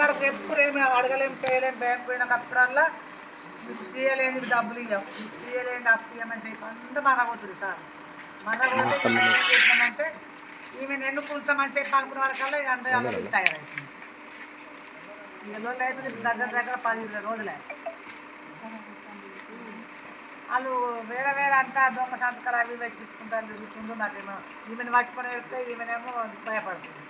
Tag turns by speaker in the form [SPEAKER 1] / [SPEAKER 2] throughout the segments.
[SPEAKER 1] వరకు ఎప్పుడు ఏమి అడగలేం చేయలేం బ్యాంక్ పోయినాక అప్పుడల్లా మీకు సీయలేని డబ్బులు ఇవ్వం మీకు సీయలేని అప్పు ఇవ్వమని చెప్పి అంతా మరగొట్టుడు సార్. మేము ఏం చేసినామంటే ఈమెను ఎన్నుకుంటామని చెప్పి అనుకున్న వరకల్లా ఇక అందరూ అందరికి తయారైంది ఇక రోజులు అయితే దగ్గర దగ్గర పది రోజులే. వాళ్ళు వేరే వేరే అంతా దొంగ సంతకాలు అవి పెట్టించుకుంటారు తిరుగుతుందో నాకేమో ఈమెను పట్టుకొని వెళ్తే ఈమెనేమో భయపడుతుంది.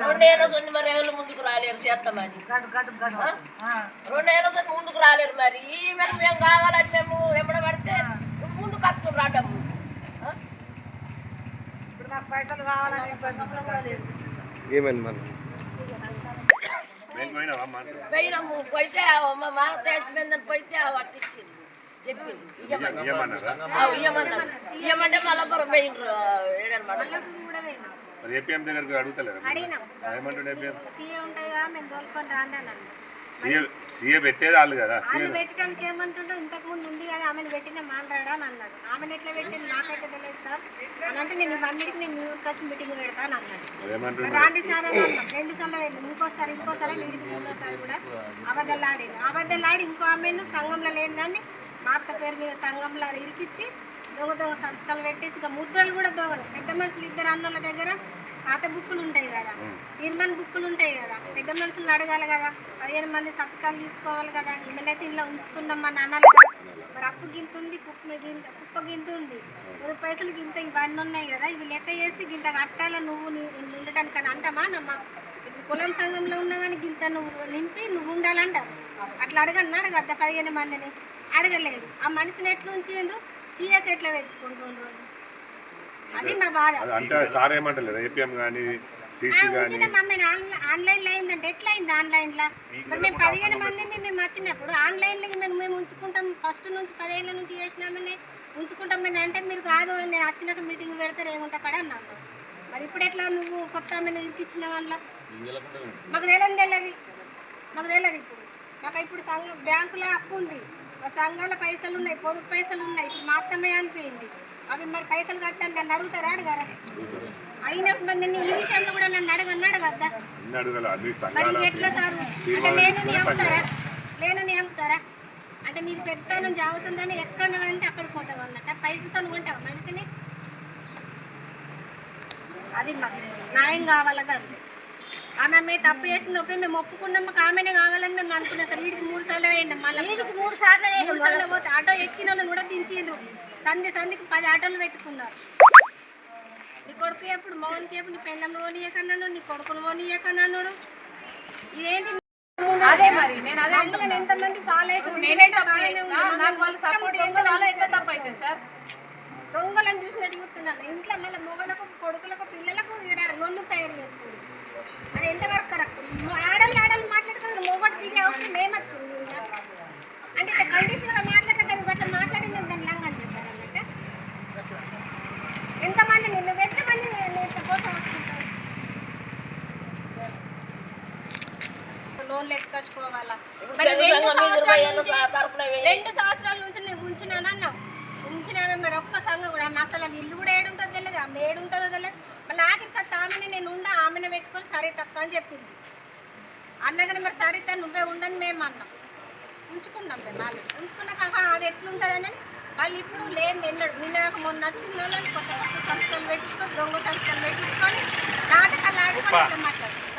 [SPEAKER 2] రెండేళ్ళ సొన్ని మరి ఎవరు ముందుకు రాలేరు చేస్తామని
[SPEAKER 1] గడు గడు గడు ఆ.
[SPEAKER 2] రెండేళ్ళ సొన్ని ముందుకు రాలేరు మరి. ఈమెను మేము కావాలని మేము ఎప్పుడు పడితే ముందుకు వస్తుంది రావడము
[SPEAKER 1] ఇప్పుడు నాకు పైసలు కావాలని.
[SPEAKER 3] ఏమైంది మరి?
[SPEAKER 2] పోయినాము పోయితే మా మాన పోయితే పట్టించింది చెప్పింది ఇయ్యమని ఆ, ఇయ్యమన్నారు ఇయ్యమంటే మళ్ళీ బరం పోయినరు ఏడనమాట
[SPEAKER 4] మరి ఏపీఎం దగ్గరకు అడుగుతలేరు
[SPEAKER 5] అడిగినాం.
[SPEAKER 4] ఏమంటుండే ఏపీఎం?
[SPEAKER 5] సీఏ ఉంటాయి కదా మేము తోలుకొని రాండి అని అన్నాడు.
[SPEAKER 4] సీఏ సీఏ పెట్టేది వాళ్ళు కదా సీఏ
[SPEAKER 5] ఆమె పెట్టడానికి ఏమంటుండో ఇంతకు ముందు ఉంది కదా ఆమెను పెట్టిన మాట్లాడా అని అన్నాడు. ఆమెను ఎట్లా పెట్టింది నాకైతే తెలియదు సార్. అని అంటే నేను ఇవన్నిటికి నేను మీ ఊరికి వచ్చి మీటింగ్ పెడతాను అన్నాడు. రాండి సార్ అని అన్నాం రెండు సార్లు వెళ్ళి ఇంకోసారి ఇంకోసారి వీడికి మూడోసారి కూడా అబద్ధాలు ఆడింది అబద్ధాలు ఆడి ఇంకో ఆమెను సంఘంలో లేదని మా అత్త పేరు మీద సంఘంలో ఇరికిచ్చి దొంగ దొంగ సంతకాలు పెట్టించి ఇక ముద్రలు కూడా దొంగలు. పెద్ద మనుషులు ఇద్దరు అన్నల దగ్గర పాత బుక్కులు ఉంటాయి కదా. నిర్మాణ బుక్కులు ఉంటాయి కదా. పెద్ద మనుషులు అడగాలి కదా. పదిహేను మంది సంతకాలు తీసుకోవాలి కదా. ఈమెనైతే ఇంట్లో ఉంచుకున్నాం మన అనాలి కదా. మరి అప్పు గింత ఉంది కుప్ప గింత కుప్ప గింత ఉంది. మూడు పైసలు గింత ఇవన్నీ ఉన్నాయి కదా. ఇవి లెక్క చేసి గింత కట్టాల నువ్వు? ఉండటానికి అని అంటామా నమ్మ ఇప్పుడు కులం సంఘంలో ఉన్నా కానీ గింత నువ్వు నింపి నువ్వు ఉండాలంటారు. అట్లా అడగన్నా అడగద్ద పదిహేను మందిని? అడగలేదు. ఆ మనిషిని ఎట్లా ఉంచిండ్రు సీఏకి ఎట్లా పెట్టుకుంటుండ్రు? అది మా బాధ.
[SPEAKER 4] అది అంటే సార్ ఏమంటలేరు? ఏపీఎం కానీ సీసీ కానీ
[SPEAKER 5] ఉంచిన మమ్మల్ని ఆన్లైన్ ఆన్లైన్లో అయిందంటే ఎట్లా అయింది ఆన్లైన్లో మరి మేము పదిహేను మందిని మేము వచ్చినప్పుడు ఆన్లైన్లో మేము మేము ఉంచుకుంటాం. ఫస్ట్ నుంచి పదిహేళ్ళ నుంచి చేసినామని అంటే మీరు కాదు నేను వచ్చినాక మీటింగ్ పెడతారు ఏముంటా పడ అన్నాను మరి ఇప్పుడు ఎట్లా నువ్వు కొత్త ఆమెను ఇరికిచ్చిన వల్ల మాకు తెలియదు తెలియదు. మాకు తెలియదు ఇప్పుడు. మాకు ఇప్పుడు సంఘం బ్యాంకులో అప్పు ఉంది. సంఘాల పైసలు ఉన్నాయి పొదుపు పైసలు ఉన్నాయి. ఇప్పుడు మా అత్తమ్మే అనిపోయింది అవి మరి పైసలు కట్టండి నన్ను అడుగుతారా? అడగారా? అయినప్పుడు మరి నేను ఈ విషయంలో కూడా నన్ను అడగను అడగద్దా? మరి ఎట్లా సార్? అంటే లేనని అమ్ముతారా లేనని అమ్ముతారా అంటే నీది పెడతానని జాగుతుందని ఎక్కడ అంటే అక్కడికి పోతావు అన్నట్ట? పైసలతో ఉంటావు మనిషిని? అది మాకు న్యాయం కావాలి అంతే ఆమె ఆమె తప్పు చేసింది ఒకే మేము ఒప్పుకున్నాం మాకు ఆమెనే కావాలని మేము అనుకున్నాం సార్. వీడికి మూడు సార్లు వేయండి మళ్ళీ వీడికి మూడు సార్లు మూడు సార్లు పోతే ఆటో ఎక్కిన వాళ్ళని కూడా దించిండ్రు. సంధి సంధికి పది ఆటోలు పెట్టుకున్నారు. నీ కొడుకు ఎప్పుడు మౌనికి ఎప్పుడు నీ పెళ్ళం పోనీయకన్నాను నీ కొడుకును పోనీయకన్నాను ఇదేంటి?
[SPEAKER 6] అదే మరి నేను అదే
[SPEAKER 5] ఎంతమంది
[SPEAKER 6] నేనే తప్పు చేసిన నాకు వాళ్ళు సపోర్ట్ చేస్తే వాళ్ళ ఎట్లా తప్పు అయితే సార్.
[SPEAKER 5] దొంగలను చూసినట్టు చూస్తున్నాను ఇంట్లో మళ్ళీ మొగలకు కొడుకులకు పిల్లలకు ఇక్కడ నొల్లు తయారు చేస్తుంది అది ఎంతవరకు కరెక్ట్ ఆడలు ఆడలు మాట్లాడుతున్నారు మొగడు దిగే అవసరం ఏమవుతుంది? అంటే ఇట్లా కండిషన్గా మాట్లాడక కదా అట్లా మాట్లాడింది దాన్ని లంగా అని చెప్పారు అన్నట్టు ఎంతమంది నిన్ను ఎంతమంది ఇంత కోసం వస్తుంటారు లోన్లు ఎత్తుకొచ్చుకోవాలా? రెండు సంవత్సరాల నుంచి- నేను ఉంచినాను అన్నావు ఉంచినాను మరి ఒక్క సంఘం కూడా నా అసలు ఇల్లు కూడా ఏడుంటుందో తెలియదు ఆమె ఏడుంటుందో తెలియదు ఆఖరికి ఆ ఆమెని నేను ఉండ ఆమెను పెట్టుకొని సరే తప్ప అని చెప్పింది. అన్నగానే మరి సరిత నువ్వే ఉండని మేము అన్నాం. ఉంచుకున్నాం మేము వాళ్ళు ఉంచుకున్నాక అది ఎట్లుంటుందని వాళ్ళు ఇప్పుడు లేదు నిన్నడు నిన్న మొన్న వచ్చిన వాళ్ళని కొత్త కొత్త సంస్థలు పెట్టుకొని దొంగ సంస్థలు పెట్టించుకొని నాటకాలు ఆడుకొని మాట్లాడుతున్నారు.